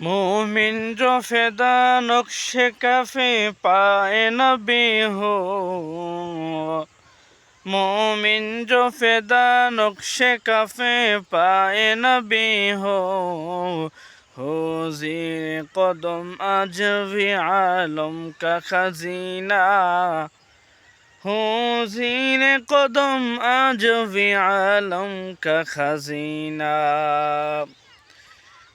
মুমিন rho ফেদা নকশে cafe পায় নবী হো মুমিন রো ফেদা নকশে কাফে পায় নবী হো حضور قدم اجر عالم کا خزینہ حضور قدم اجر عالم کا خزینہ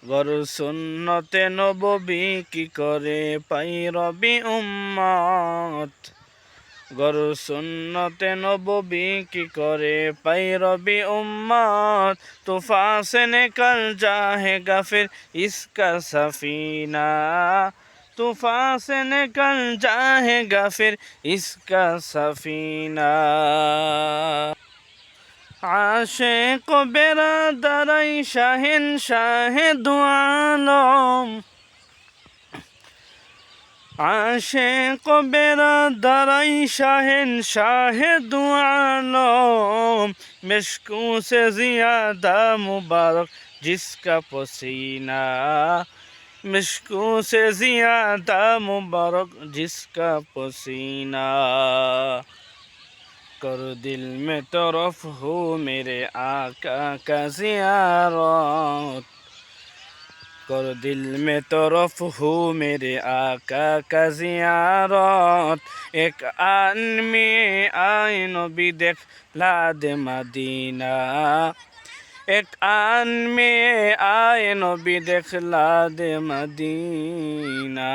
গরু সুন্নতে নববি কি করে পাই রবি উম্মত? গরু সুন্নতে নববী কি করে পাই রবি উম্মত? তুফা সে নিকল যাহেগা ফির ইসকা সফিনা। তুফা নেকল নিকল যাহেগা ফির ইসকা সফিনা। আশেক বেড়া দারাই শাহেন শাহে দোয়ালম আশেক বেড়া দারাই শাহেন শাহে দোয়ালম মেশকু সে জিয়াদা মুবারক জিসকা পসিনা مشکو سے زیادہ مبارک جس کا پسینہ कर दिल में तरफ हो मेरे आका का जियारत कर दिल में तरफ हो मेरे आका का जियारत एक आन में आए नबी देख ला दे मदीना एक आन में आए नबी देख ला दे मदीना